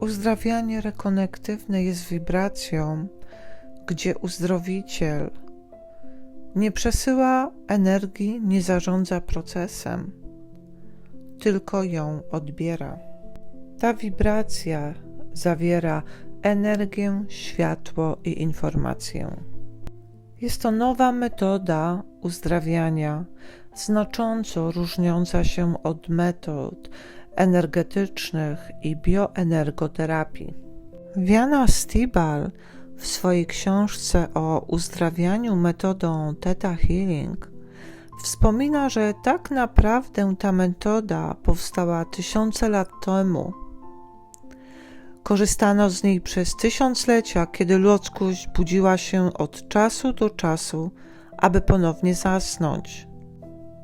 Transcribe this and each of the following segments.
Uzdrawianie rekonektywne jest wibracją, gdzie uzdrowiciel nie przesyła energii, nie zarządza procesem, tylko ją odbiera. Ta wibracja zawiera energię, światło i informację. Jest to nowa metoda uzdrawiania, znacząco różniąca się od metod energetycznych i bioenergoterapii. Wiana Stibal w swojej książce o uzdrawianiu metodą Theta Healing wspomina, że tak naprawdę ta metoda powstała tysiące lat temu. Korzystano z niej przez tysiąclecia, kiedy ludzkość budziła się od czasu do czasu, aby ponownie zasnąć.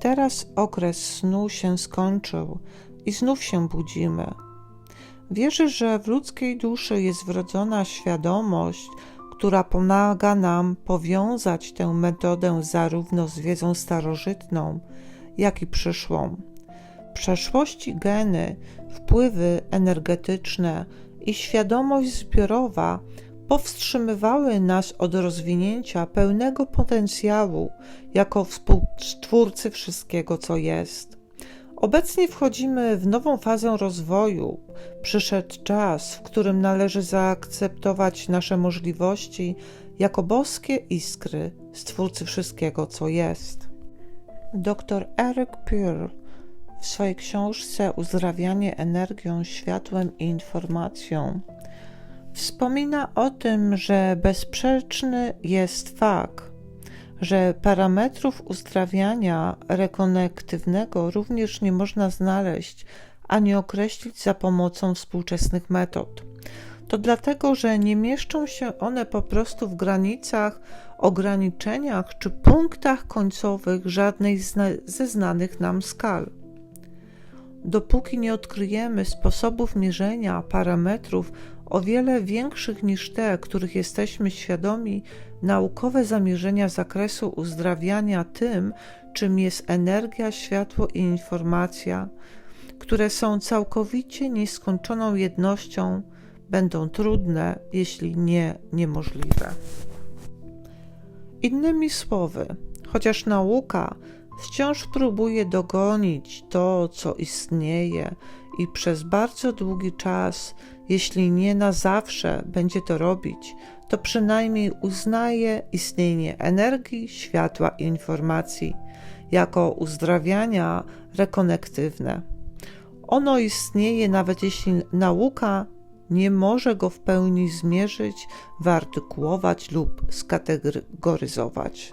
Teraz okres snu się skończył i znów się budzimy. Wierzę, że w ludzkiej duszy jest wrodzona świadomość, która pomaga nam powiązać tę metodę zarówno z wiedzą starożytną, jak i przyszłą. Przeszłości geny, wpływy energetyczne i świadomość zbiorowa powstrzymywały nas od rozwinięcia pełnego potencjału jako współtwórcy wszystkiego, co jest. Obecnie wchodzimy w nową fazę rozwoju. Przyszedł czas, w którym należy zaakceptować nasze możliwości jako boskie iskry, stwórcy wszystkiego, co jest. Dr Eric Pearl w swojej książce Uzdrawianie energią, światłem i informacją wspomina o tym, że bezsprzeczny jest fakt, że parametrów uzdrawiania rekonektywnego również nie można znaleźć ani określić za pomocą współczesnych metod. To dlatego, że nie mieszczą się one po prostu w granicach, ograniczeniach czy punktach końcowych żadnej ze znanych nam skal. Dopóki nie odkryjemy sposobów mierzenia parametrów o wiele większych niż te, których jesteśmy świadomi, naukowe zamierzenia zakresu uzdrawiania tym, czym jest energia, światło i informacja, które są całkowicie nieskończoną jednością, będą trudne, jeśli nie niemożliwe. Innymi słowy, chociaż nauka wciąż próbuje dogonić to, co istnieje i przez bardzo długi czas, jeśli nie na zawsze, będzie to robić, to przynajmniej uznaje istnienie energii, światła i informacji jako uzdrawiania rekonektywne. Ono istnieje nawet jeśli nauka nie może go w pełni zmierzyć, wyartykułować lub skategoryzować.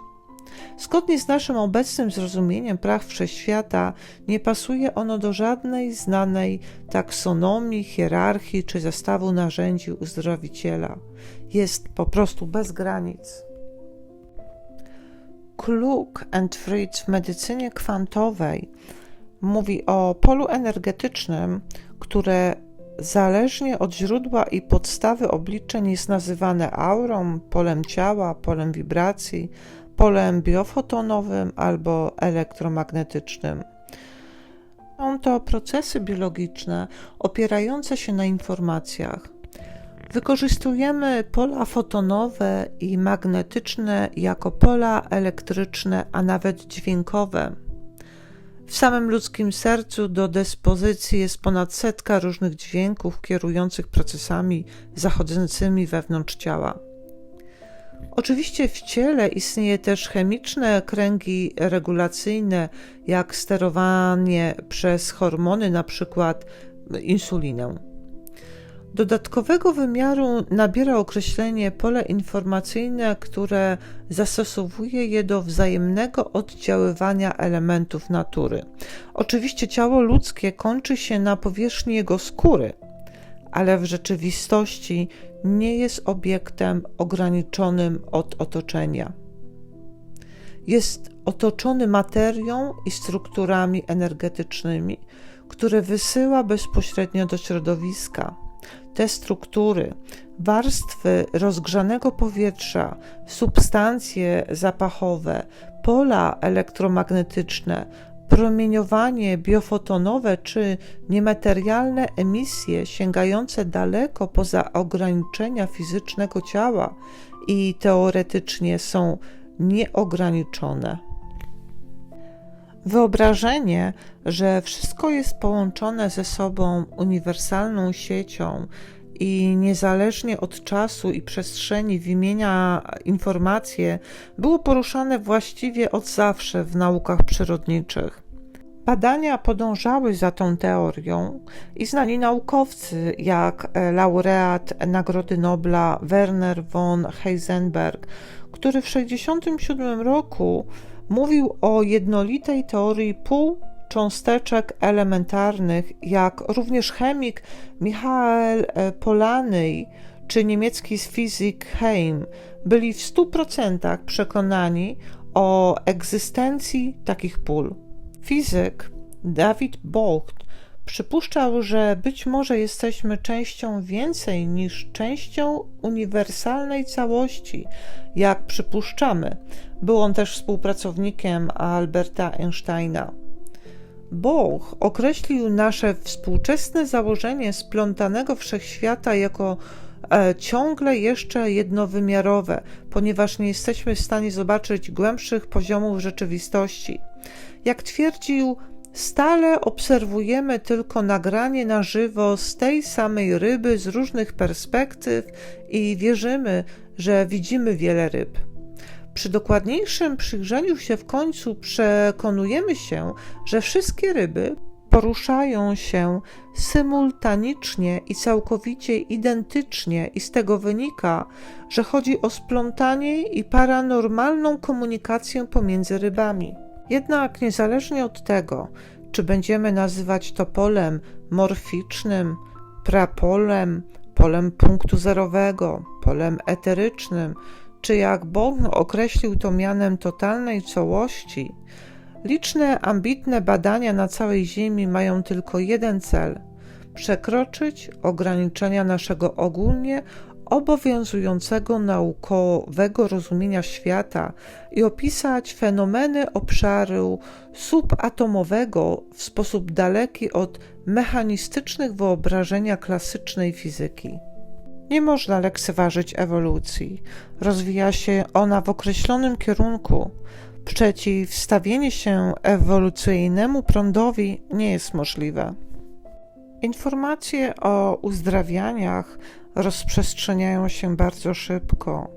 Zgodnie z naszym obecnym zrozumieniem praw wszechświata, nie pasuje ono do żadnej znanej taksonomii, hierarchii czy zestawu narzędzi uzdrowiciela. Jest po prostu bez granic. Klug and Fritz w medycynie kwantowej mówi o polu energetycznym, które zależnie od źródła i podstawy obliczeń jest nazywane aurą, polem ciała, polem wibracji, polem biofotonowym albo elektromagnetycznym. Są to procesy biologiczne opierające się na informacjach. Wykorzystujemy pola fotonowe i magnetyczne jako pola elektryczne, a nawet dźwiękowe. W samym ludzkim sercu do dyspozycji jest ponad setka różnych dźwięków kierujących procesami zachodzącymi wewnątrz ciała. Oczywiście w ciele istnieje też chemiczne kręgi regulacyjne, jak sterowanie przez hormony, na przykład insulinę. Dodatkowego wymiaru nabiera określenie pole informacyjne, które zastosowuje je do wzajemnego oddziaływania elementów natury. Oczywiście ciało ludzkie kończy się na powierzchni jego skóry, ale w rzeczywistości nie jest obiektem ograniczonym od otoczenia. Jest otoczony materią i strukturami energetycznymi, które wysyła bezpośrednio do środowiska. Te struktury, warstwy rozgrzanego powietrza, substancje zapachowe, pola elektromagnetyczne promieniowanie biofotonowe czy niematerialne emisje sięgające daleko poza ograniczenia fizycznego ciała i teoretycznie są nieograniczone. Wyobrażenie, że wszystko jest połączone ze sobą uniwersalną siecią i niezależnie od czasu i przestrzeni wymienia informacje, było poruszane właściwie od zawsze w naukach przyrodniczych. Badania podążały za tą teorią i znani naukowcy, jak laureat Nagrody Nobla Werner von Heisenberg, który w 1967 roku mówił o jednolitej teorii półcząsteczek elementarnych, jak również chemik Michael Polanyi czy niemiecki fizyk Heim byli w 100% przekonani o egzystencji takich pól. Fizyk David Bocht przypuszczał, że być może jesteśmy częścią więcej niż częścią uniwersalnej całości, jak przypuszczamy. Był on też współpracownikiem Alberta Einsteina. Boch określił nasze współczesne założenie splątanego wszechświata jako e, ciągle jeszcze jednowymiarowe, ponieważ nie jesteśmy w stanie zobaczyć głębszych poziomów rzeczywistości. Jak twierdził, stale obserwujemy tylko nagranie na żywo z tej samej ryby z różnych perspektyw i wierzymy, że widzimy wiele ryb. Przy dokładniejszym przyjrzeniu się w końcu przekonujemy się, że wszystkie ryby poruszają się symultanicznie i całkowicie identycznie, i z tego wynika, że chodzi o splątanie i paranormalną komunikację pomiędzy rybami. Jednak niezależnie od tego, czy będziemy nazywać to polem morficznym, prapolem, polem punktu zerowego, polem eterycznym, czy jak Bóg określił to mianem totalnej całości, liczne ambitne badania na całej Ziemi mają tylko jeden cel przekroczyć ograniczenia naszego ogólnie obowiązującego naukowego rozumienia świata i opisać fenomeny obszaru subatomowego w sposób daleki od mechanistycznych wyobrażenia klasycznej fizyki. Nie można lekceważyć ewolucji. Rozwija się ona w określonym kierunku. Przeciwstawienie się ewolucyjnemu prądowi nie jest możliwe. Informacje o uzdrawianiach rozprzestrzeniają się bardzo szybko.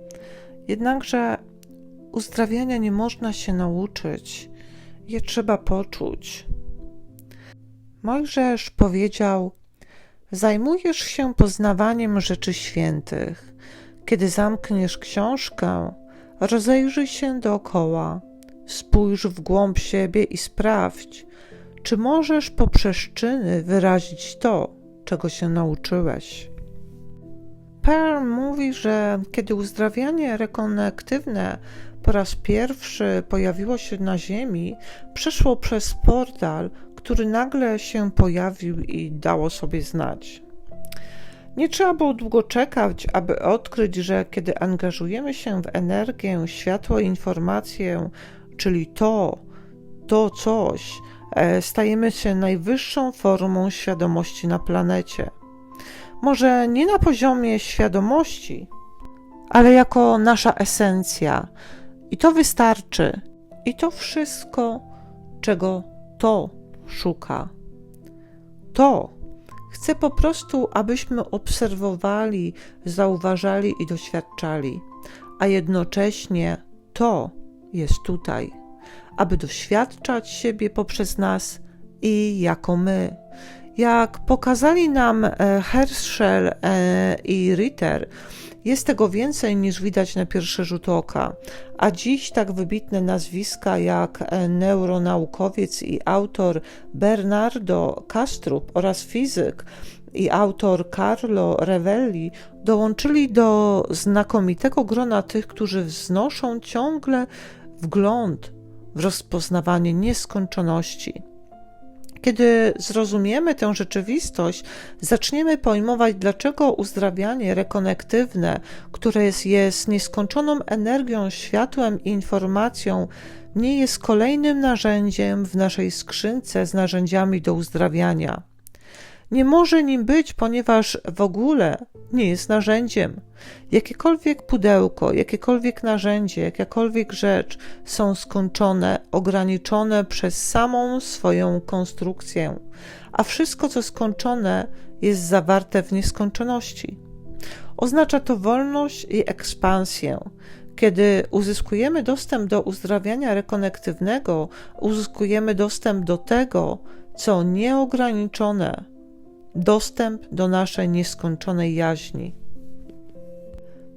Jednakże uzdrawiania nie można się nauczyć, je trzeba poczuć. Mojżesz powiedział: Zajmujesz się poznawaniem rzeczy świętych. Kiedy zamkniesz książkę, rozejrzyj się dookoła, spójrz w głąb siebie i sprawdź, czy możesz poprzez czyny wyrazić to, czego się nauczyłeś. Pearl mówi, że kiedy uzdrawianie rekonektywne po raz pierwszy pojawiło się na Ziemi, przeszło przez portal, który nagle się pojawił i dało sobie znać. Nie trzeba było długo czekać, aby odkryć, że kiedy angażujemy się w energię, światło informację, czyli to, to coś, e, stajemy się najwyższą formą świadomości na planecie może nie na poziomie świadomości, ale jako nasza esencja. I to wystarczy. I to wszystko, czego to szuka. To chce po prostu, abyśmy obserwowali, zauważali i doświadczali, a jednocześnie to jest tutaj, aby doświadczać siebie poprzez nas i jako my. Jak pokazali nam e, Herschel e, i Ritter, jest tego więcej niż widać na pierwszy rzut oka, a dziś tak wybitne nazwiska jak e, neuronaukowiec i autor Bernardo Kastrup oraz fizyk i autor Carlo Revelli dołączyli do znakomitego grona tych, którzy wznoszą ciągle wgląd w rozpoznawanie nieskończoności. Kiedy zrozumiemy tę rzeczywistość, zaczniemy pojmować, dlaczego uzdrawianie rekonektywne, które jest, jest nieskończoną energią, światłem i informacją, nie jest kolejnym narzędziem w naszej skrzynce z narzędziami do uzdrawiania. Nie może nim być, ponieważ w ogóle nie jest narzędziem. Jakiekolwiek pudełko, jakiekolwiek narzędzie, jakakolwiek rzecz są skończone, ograniczone przez samą swoją konstrukcję, a wszystko, co skończone, jest zawarte w nieskończoności. Oznacza to wolność i ekspansję. Kiedy uzyskujemy dostęp do uzdrawiania rekonektywnego, uzyskujemy dostęp do tego, co nieograniczone, dostęp do naszej nieskończonej jaźni.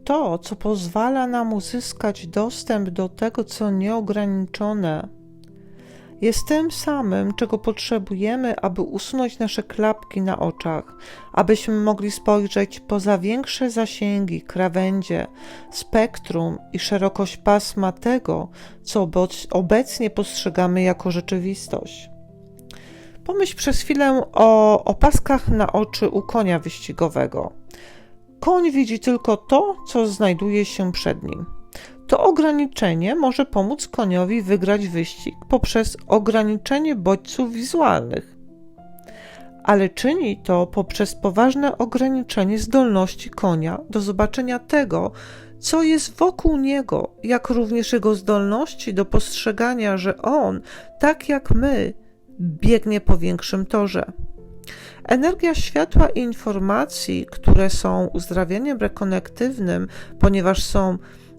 To, co pozwala nam uzyskać dostęp do tego, co nieograniczone, jest tym samym, czego potrzebujemy, aby usunąć nasze klapki na oczach, abyśmy mogli spojrzeć poza większe zasięgi, krawędzie, spektrum i szerokość pasma tego, co obecnie postrzegamy jako rzeczywistość. Pomyśl przez chwilę o opaskach na oczy u konia wyścigowego. Koń widzi tylko to, co znajduje się przed nim. To ograniczenie może pomóc koniowi wygrać wyścig poprzez ograniczenie bodźców wizualnych, ale czyni to poprzez poważne ograniczenie zdolności konia do zobaczenia tego, co jest wokół niego, jak również jego zdolności do postrzegania, że on, tak jak my, biegnie po większym torze. Energia światła i informacji, które są uzdrawianiem rekonektywnym, ponieważ są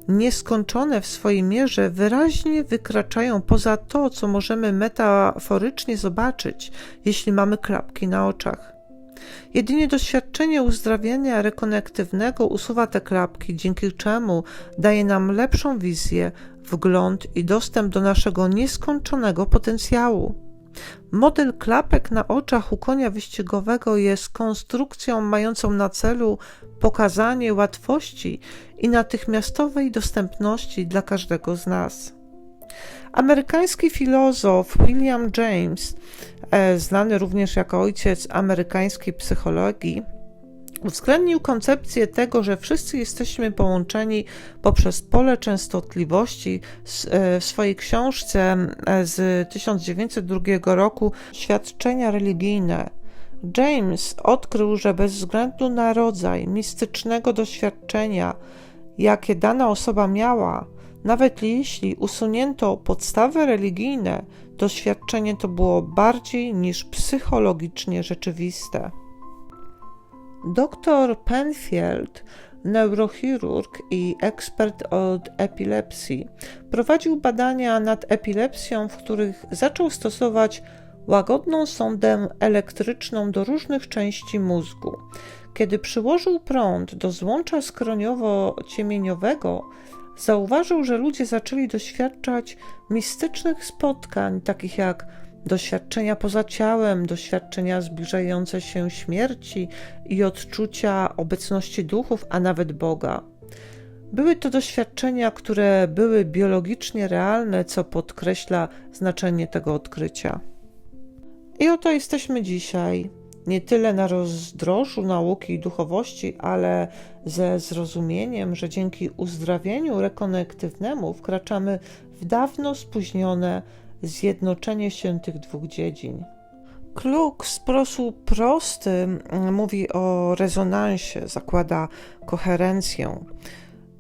nieskończone w swojej mierze, wyraźnie wykraczają poza to, co możemy metaforycznie zobaczyć, jeśli mamy klapki na oczach. Jedynie doświadczenie uzdrawiania rekonektywnego usuwa te klapki, dzięki czemu daje nam lepszą wizję, wgląd i dostęp do naszego nieskończonego potencjału. Model klapek na oczach u konia wyścigowego jest konstrukcją mającą na celu pokazanie łatwości i natychmiastowej dostępności dla każdego z nas. Amerykański filozof William James, e, znany również jako ojciec amerykańskiej psychologii, uwzględnił koncepcję tego, że wszyscy jesteśmy połączeni poprzez pole częstotliwości e, w swojej książce e, z 1902 roku Świadczenia religijne. James odkrył, że bez względu na rodzaj mistycznego doświadczenia, jakie dana osoba miała, nawet jeśli usunięto podstawy religijne, doświadczenie to było bardziej niż psychologicznie rzeczywiste. Dr Penfield, neurochirurg i ekspert od epilepsji, prowadził badania nad epilepsją, w których zaczął stosować łagodną sondę elektryczną do różnych części mózgu. Kiedy przyłożył prąd do złącza skroniowo-ciemieniowego, zauważył, że ludzie zaczęli doświadczać mistycznych spotkań, takich jak doświadczenia poza ciałem, doświadczenia zbliżające się śmierci i odczucia obecności duchów, a nawet Boga. Były to doświadczenia, które były biologicznie realne, co podkreśla znaczenie tego odkrycia. I oto jesteśmy dzisiaj, nie tyle na rozdrożu nauki i duchowości, ale ze zrozumieniem, że dzięki uzdrawieniu rekonektywnemu wkraczamy w dawno spóźnione zjednoczenie się tych dwóch dziedzin. Kluk w sposób prosty mm, mówi o rezonansie, zakłada koherencję.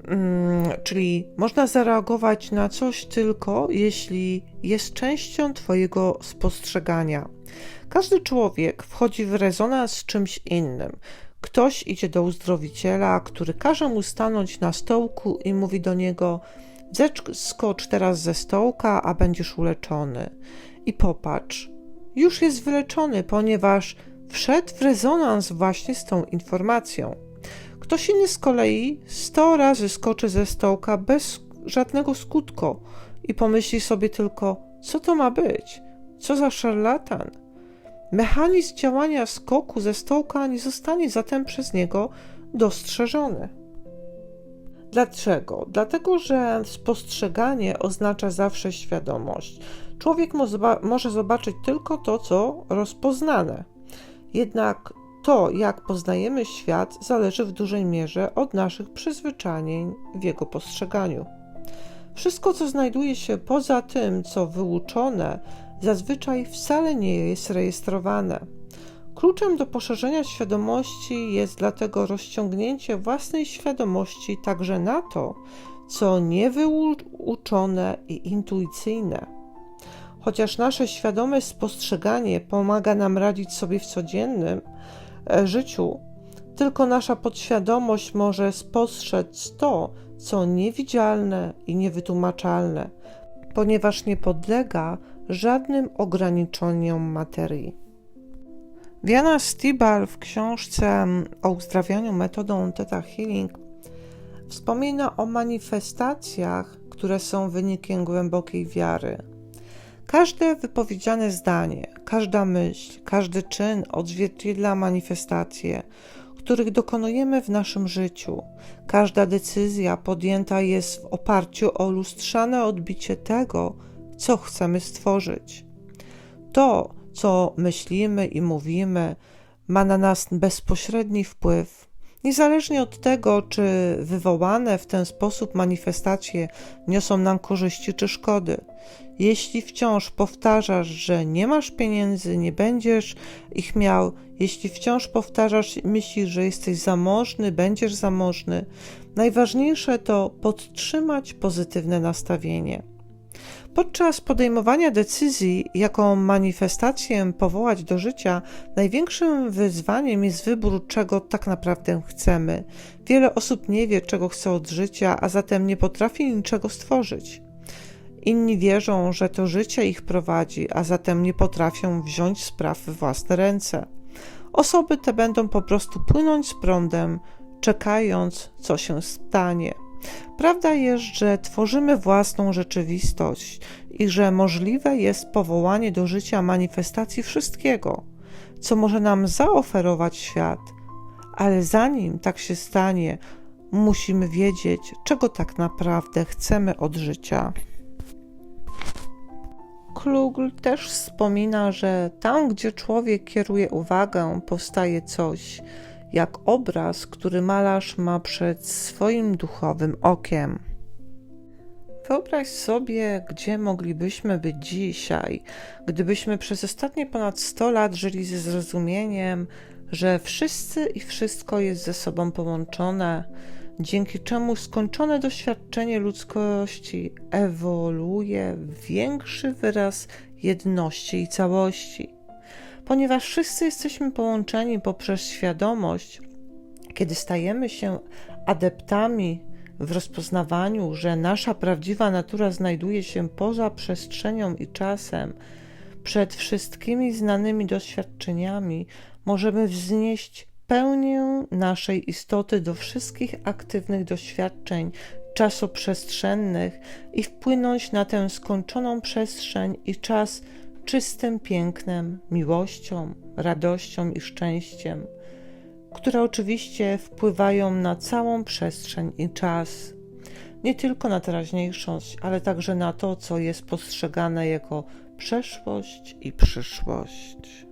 Mm, czyli można zareagować na coś tylko, jeśli jest częścią Twojego spostrzegania. Każdy człowiek wchodzi w rezonans z czymś innym. Ktoś idzie do uzdrowiciela, który każe mu stanąć na stołku i mówi do niego: Zeskocz teraz ze stołka, a będziesz uleczony. I popatrz, już jest wyleczony, ponieważ wszedł w rezonans właśnie z tą informacją. Ktoś inny z kolei sto razy skoczy ze stołka bez żadnego skutku i pomyśli sobie tylko, co to ma być? Co za szarlatan? Mechanizm działania skoku ze stołka nie zostanie zatem przez niego dostrzeżony. Dlaczego? Dlatego, że spostrzeganie oznacza zawsze świadomość. Człowiek może zobaczyć tylko to, co rozpoznane. Jednak to, jak poznajemy świat, zależy w dużej mierze od naszych przyzwyczajeń w jego postrzeganiu. Wszystko, co znajduje się poza tym, co wyuczone, zazwyczaj wcale nie jest rejestrowane. Kluczem do poszerzenia świadomości jest dlatego rozciągnięcie własnej świadomości także na to, co niewyuczone i intuicyjne. Chociaż nasze świadome spostrzeganie pomaga nam radzić sobie w codziennym e, życiu, tylko nasza podświadomość może spostrzec to, co niewidzialne i niewytłumaczalne, ponieważ nie podlega żadnym ograniczeniom materii. Diana Stibar w książce o uzdrawianiu metodą Theta Healing wspomina o manifestacjach, które są wynikiem głębokiej wiary. Każde wypowiedziane zdanie, każda myśl, każdy czyn odzwierciedla manifestacje, których dokonujemy w naszym życiu. Każda decyzja podjęta jest w oparciu o lustrzane odbicie tego, co chcemy stworzyć. To, co myślimy i mówimy, ma na nas bezpośredni wpływ. Niezależnie od tego, czy wywołane w ten sposób manifestacje niosą nam korzyści czy szkody. Jeśli wciąż powtarzasz, że nie masz pieniędzy, nie będziesz ich miał, jeśli wciąż powtarzasz, myślisz, że jesteś zamożny, będziesz zamożny, najważniejsze to podtrzymać pozytywne nastawienie. Podczas podejmowania decyzji, jaką manifestację powołać do życia, największym wyzwaniem jest wybór, czego tak naprawdę chcemy. Wiele osób nie wie, czego chce od życia, a zatem nie potrafi niczego stworzyć. Inni wierzą, że to życie ich prowadzi, a zatem nie potrafią wziąć spraw w własne ręce. Osoby te będą po prostu płynąć z prądem, czekając, co się stanie. Prawda jest, że tworzymy własną rzeczywistość i że możliwe jest powołanie do życia manifestacji wszystkiego, co może nam zaoferować świat, ale zanim tak się stanie, musimy wiedzieć, czego tak naprawdę chcemy od życia. Klugl też wspomina, że tam, gdzie człowiek kieruje uwagę, powstaje coś, jak obraz, który malarz ma przed swoim duchowym okiem. Wyobraź sobie, gdzie moglibyśmy być dzisiaj, gdybyśmy przez ostatnie ponad 100 lat żyli ze zrozumieniem, że wszyscy i wszystko jest ze sobą połączone, dzięki czemu skończone doświadczenie ludzkości ewoluuje w większy wyraz jedności i całości. Ponieważ wszyscy jesteśmy połączeni poprzez świadomość, kiedy stajemy się adeptami w rozpoznawaniu, że nasza prawdziwa natura znajduje się poza przestrzenią i czasem, przed wszystkimi znanymi doświadczeniami, możemy wznieść pełnię naszej istoty do wszystkich aktywnych doświadczeń czasoprzestrzennych i wpłynąć na tę skończoną przestrzeń i czas czystym pięknem, miłością, radością i szczęściem, które oczywiście wpływają na całą przestrzeń i czas, nie tylko na teraźniejszość, ale także na to, co jest postrzegane jako przeszłość i przyszłość.